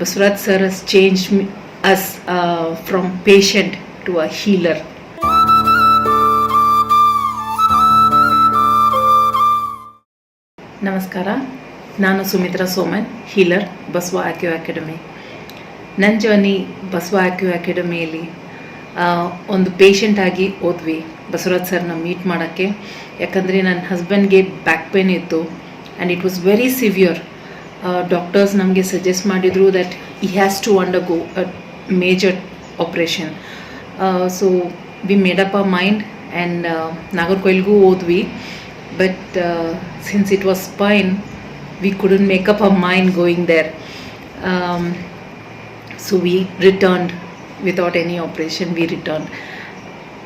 Basavaraj sir has changed me, us uh, from patient to a ನಮಸ್ಕಾರ ನಾನು Sumitra Soman healer Basava acu academy ನನ್ನ journey Basava acu ಅಕಾಡೆಮಿಯಲ್ಲಿ ಒಂದು patient ಆಗಿ ಓದ್ವಿ ಬಸವರಾಜ್ ಸರ್ನ ಮೀಟ್ ಮಾಡೋಕ್ಕೆ ಯಾಕಂದರೆ ನನ್ನ ಹಸ್ಬೆಂಡ್ಗೆ ಬ್ಯಾಕ್ ಪೇನ್ ಇತ್ತು and it was very severe doctors ನಮಗೆ ಸಜೆಸ್ಟ್ ಮಾಡಿದರು ದ್ಯಾಟ್ ಈ has to undergo a major operation so we made up a mind and ನಾಗರ್ಕೋಯಿಲ್ಗೂ ಓದ್ವಿ but since it was pain we couldn't make up a mind going there so we returned without any operation we return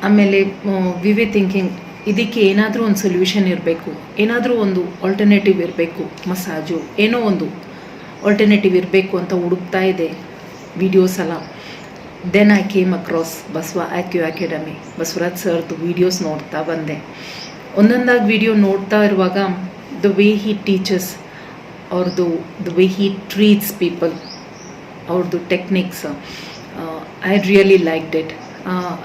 ಆಮೇಲೆ we we thinking ಇದಕ್ಕೆ ಏನಾದರೂ ಒಂದು solution ಇರಬೇಕು ಏನಾದರೂ ಒಂದು alternative ಇರಬೇಕು massage ಏನೋ ಒಂದು ಆಲ್ಟರ್ನೇಟಿವ್ ಇರಬೇಕು ಅಂತ ಹುಡುಕ್ತಾ ಇದೆ ವಿಡಿಯೋಸ್ ಎಲ್ಲ then I came across Basava acu academy Basavaraj ಸರ್ದು ವೀಡಿಯೋಸ್ ನೋಡ್ತಾ ಬಂದೆ ಒಂದೊಂದಾಗಿ ವಿಡಿಯೋ ನೋಡ್ತಾ ಇರುವಾಗ ದ ವೇ ಹಿ ಟೀಚರ್ಸ್ ಅವ್ರದ್ದು the way he treats people ಅವ್ರದ್ದು techniques I really like that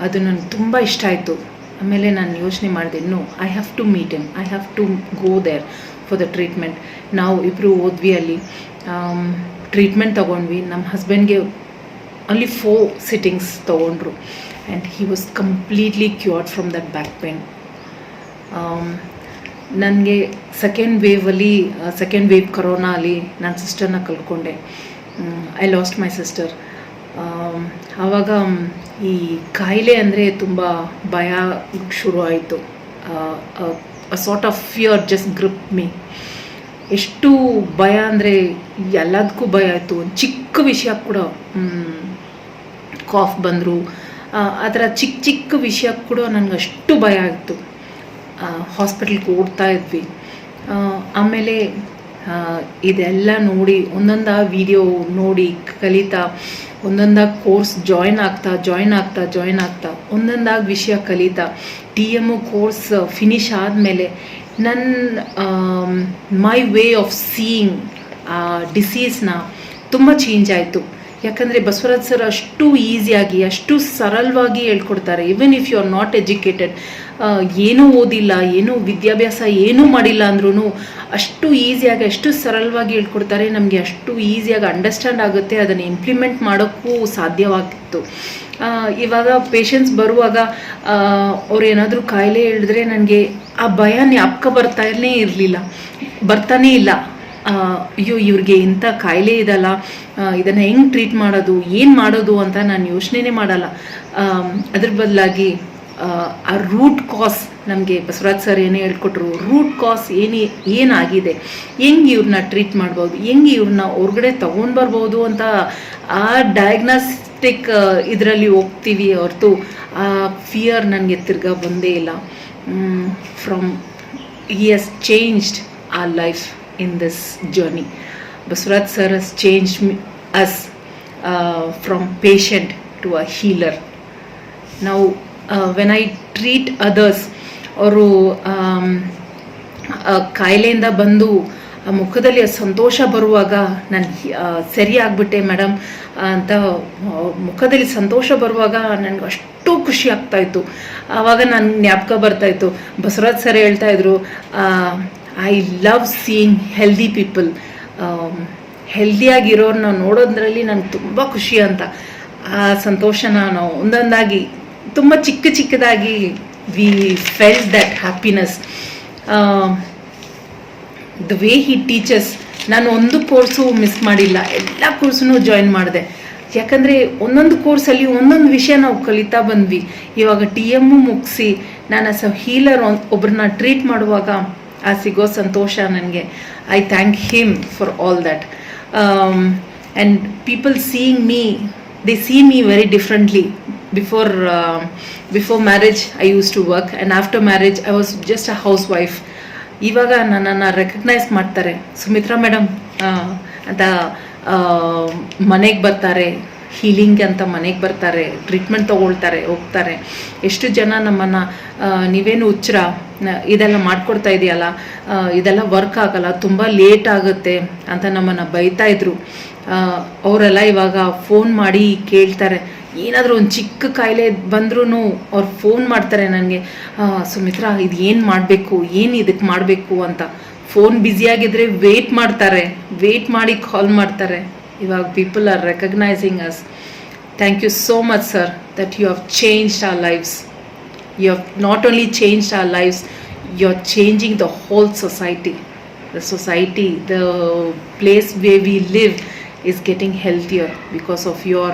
ಅದು ನನಗೆ ತುಂಬ ಇಷ್ಟ ಆಯಿತು ಆಮೇಲೆ ನಾನು ಯೋಚನೆ ಮಾಡಿದೆ no I have to meet him I have to go there for the treatment ನಾವು ಇಬ್ಬರು ಓದ್ವಿ ಅಲ್ಲಿ ಟ್ರೀಟ್ಮೆಂಟ್ ತೊಗೊಂಡ್ವಿ ನಮ್ಮ ಹಸ್ಬೆಂಡ್ಗೆ ಅಲ್ಲಿ ಫೋರ್ ಸಿಟ್ಟಿಂಗ್ಸ್ ತೊಗೊಂಡ್ರು and he was completely cured from that back pain ನನಗೆ ಸೆಕೆಂಡ್ ವೇವಲ್ಲಿ ಸೆಕೆಂಡ್ ವೇವ್ ಕರೋನಾ ಅಲ್ಲಿ ನನ್ನ ಸಿಸ್ಟರ್ನ ಕಲ್ತ್ಕೊಂಡೆ ಐ ಲಾಸ್ಟ್ ಮೈ ಸಿಸ್ಟರ್ ಆವಾಗ ಈ ಕಾಯಿಲೆ ಅಂದರೆ ತುಂಬ ಭಯ ಶುರು ಆಯಿತು sort of fear just grip me ಎಷ್ಟು ಭಯ ಅಂದರೆ ಎಲ್ಲದಕ್ಕೂ ಭಯ ಆಯಿತು ಒಂದು ಚಿಕ್ಕ ವಿಷಯ ಕೂಡ ಕಾಫ್ ಬಂದರು ಆ ಥರ ಚಿಕ್ಕ ಚಿಕ್ಕ ವಿಷಯ ಕೂಡ ನನಗೆ ಅಷ್ಟು ಭಯ ಆಯಿತು ಹಾಸ್ಪಿಟ್ಲ್ಗೆ ಓಡ್ತಾ ಇದ್ವಿ ಆಮೇಲೆ ಇದೆಲ್ಲ ನೋಡಿ ಒಂದೊಂದಾಗಿ ವಿಡಿಯೋ ನೋಡಿ ಕಲಿತಾ ಒಂದೊಂದಾಗಿ ಕೋರ್ಸ್ ಜಾಯ್ನ್ ಆಗ್ತಾ ಜಾಯ್ನ್ ಆಗ್ತಾ ಜಾಯ್ನ್ ಆಗ್ತಾ ಒಂದೊಂದಾಗಿ ವಿಷಯ ಕಲಿತಾ ಟಿ ಎಮ್ ಕೋರ್ಸ್ ಫಿನಿಶ್ ಆದಮೇಲೆ ನನ್ನ ಮೈ ವೇ ಆಫ್ ಸೀಯಿಂಗ್ ಡಿಸೀಸ್ನ ತುಂಬ ಚೇಂಜ್ ಆಯಿತು ಯಾಕಂದರೆ ಬಸವರಾಜ್ ಸರ್ ಅಷ್ಟು ಈಸಿಯಾಗಿ ಅಷ್ಟು ಸರಳವಾಗಿ ಹೇಳ್ಕೊಡ್ತಾರೆ even if you are not educated ಏನೂ ಓದಿಲ್ಲ ಏನೂ ವಿದ್ಯಾಭ್ಯಾಸ ಏನೂ ಮಾಡಿಲ್ಲ ಅಂದ್ರೂ ಅಷ್ಟು ಈಸಿಯಾಗಿ ಅಷ್ಟು ಸರಳವಾಗಿ ಹೇಳ್ಕೊಡ್ತಾರೆ ನಮಗೆ ಅಷ್ಟು ಈಸಿಯಾಗಿ ಅಂಡರ್ಸ್ಟ್ಯಾಂಡ್ ಆಗುತ್ತೆ ಅದನ್ನು ಇಂಪ್ಲಿಮೆಂಟ್ ಮಾಡೋಕ್ಕೂ ಸಾಧ್ಯವಾಗಿತ್ತು ಇವಾಗ ಪೇಷಂಟ್ಸ್ ಬರುವಾಗ ಅವ್ರು ಏನಾದರೂ ಕಾಯಿಲೆ ಹೇಳಿದ್ರೆ ನನಗೆ ಆ ಭಯ ಅಪ್ಕ ಬರ್ತಾನೇ ಇರಲಿಲ್ಲ ಬರ್ತಾನೇ ಇಲ್ಲ ಅಯ್ಯೋ ಇವ್ರಿಗೆ ಇಂಥ ಕಾಯಿಲೆ ಇದಲ್ಲ ಇದನ್ನು ಹೆಂಗೆ ಟ್ರೀಟ್ ಮಾಡೋದು ಏನು ಮಾಡೋದು ಅಂತ ನಾನು ಯೋಚನೆನೇ ಮಾಡಲ್ಲ ಅದ್ರ ಬದಲಾಗಿ ಆ ರೂಟ್ ಕಾಸ್ ನಮಗೆ ಬಸವರಾಜ್ ಸರ್ ಏನೇ ಹೇಳ್ಕೊಟ್ರು ರೂಟ್ ಕಾಸ್ ಏನೇ ಏನಾಗಿದೆ ಹೆಂಗೆ ಇವ್ರನ್ನ ಟ್ರೀಟ್ ಮಾಡ್ಬೋದು ಹೆಂಗೆ ಇವ್ರನ್ನ ಹೊರ್ಗಡೆ ತೊಗೊಂಡು ಬರ್ಬೋದು ಅಂತ ಆ ಡಯಾಗ್ನಾಸ್ಟಿಕ್ ಇದರಲ್ಲಿ ಹೋಗ್ತೀವಿ ಹೊರತು ಆ ಫಿಯರ್ ನನಗೆ ತಿರ್ಗಾ ಬಂದೇ ಇಲ್ಲ from he has changed a life in this journey Basavaraj sir us change us from from to a healer ನಾವು ವೆನ್ ಐ ಟ್ರೀಟ್ ಅದರ್ಸ್ ಅವರು ಕಾಯಿಲೆಯಿಂದ ಬಂದು ಆ ಮುಖದಲ್ಲಿ ಸಂತೋಷ ಬರುವಾಗ ನಾನು ಸರಿ ಆಗಿಬಿಟ್ಟೆ ಮೇಡಮ್ ಅಂತ ಮುಖದಲ್ಲಿ ಸಂತೋಷ ಬರುವಾಗ ನನಗೆ ಅಷ್ಟು ಖುಷಿ ಆಗ್ತಾಯಿತ್ತು ಆವಾಗ ನಾನು ಜ್ಞಾಪಕ ಬರ್ತಾಯಿತ್ತು ಬಸವರಾಜ್ ಸರ್ ಹೇಳ್ತಾಯಿದ್ರು I love seeing healthy people ಹೆಲ್ದಿಯಾಗಿರೋರನ್ನ ನೋಡೋದ್ರಲ್ಲಿ ನಂಗೆ ತುಂಬ ಖುಷಿ ಅಂತ ಆ ಸಂತೋಷನ ನಾವು ಒಂದೊಂದಾಗಿ ತುಂಬ ಚಿಕ್ಕ ಚಿಕ್ಕದಾಗಿ we felt that happiness the way he teachers ನಾನು ಒಂದು ಕೋರ್ಸು ಮಿಸ್ ಮಾಡಿಲ್ಲ ಎಲ್ಲ ಕೋರ್ಸು ಜಾಯಿನ್ ಮಾಡಿದೆ ಯಾಕಂದರೆ ಒಂದೊಂದು ಕೋರ್ಸಲ್ಲಿ ಒಂದೊಂದು ವಿಷಯ ನಾವು ಕಲಿತಾ ಬಂದ್ವಿ ಇವಾಗ ಟಿ ಎಮ್ಮು ಮುಗಿಸಿ ನಾನು ಸ ಹೀಲರ್ ಹೀಲರ್ ಒಬ್ಬರನ್ನ ಟ್ರೀಟ್ ಮಾಡುವಾಗ ಆ ಸಿಗೋ ಸಂತೋಷ ನನಗೆ I thank him for all that and people seeing me they see me very differently before before marriage I use to work and after marriage I was just a housewife ಇವಾಗ ನನ್ನನ್ನು recognise ಮಾಡ್ತಾರೆ Sumitra madam ಅಂತ ಮನೆಗೆ ಬರ್ತಾರೆ healing ಅಂತ ಮನೆಗೆ ಬರ್ತಾರೆ treatment ತೊಗೊಳ್ತಾರೆ ಹೋಗ್ತಾರೆ ಎಷ್ಟು ಜನ ನಮ್ಮನ್ನು ನೀವೇನು ಉಚ್ಚರ ಇದೆಲ್ಲ ಮಾಡ್ಕೊಡ್ತಾ ಇದೆಯಲ್ಲ ಇದೆಲ್ಲ ವರ್ಕ್ ಆಗಲ್ಲ ತುಂಬ ಲೇಟ್ ಆಗುತ್ತೆ ಅಂತ ನಮ್ಮನ್ನು ಬೈತಾಯಿದ್ರು ಅವರೆಲ್ಲ ಇವಾಗ ಫೋನ್ ಮಾಡಿ ಕೇಳ್ತಾರೆ ಏನಾದರೂ ಒಂದು ಚಿಕ್ಕ ಕಾಯಿಲೆ ಬಂದ್ರೂ ಅವ್ರು ಫೋನ್ ಮಾಡ್ತಾರೆ ನನಗೆ ಸುಮಿತ್ರ ಇದು ಏನು ಮಾಡಬೇಕು ಏನು ಇದಕ್ಕೆ ಮಾಡಬೇಕು ಅಂತ ಫೋನ್ ಬ್ಯುಸಿಯಾಗಿದ್ದರೆ ವೆಯ್ಟ್ ಮಾಡ್ತಾರೆ ವೆಯ್ಟ್ ಮಾಡಿ ಕಾಲ್ ಮಾಡ್ತಾರೆ ಇವಾಗ people are recognising us thank you so much sir that you have changed our lives you have not only changed our lives you're changing the whole society the society the place where we live is getting healthier because of your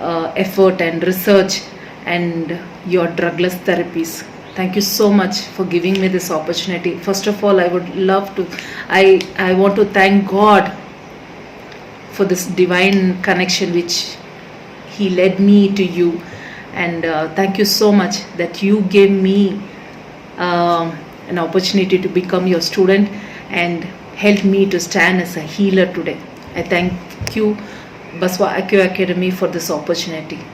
uh, effort and research and your drugless therapies thank you so much for giving me this opportunity first of all i would love to i i want to thank god for this divine connection which He led me to you. And uh, thank you so much that you gave me uh, an opportunity to become your student and help me to stand as a healer today. I thank you, Baswa Akio Academy, for this opportunity.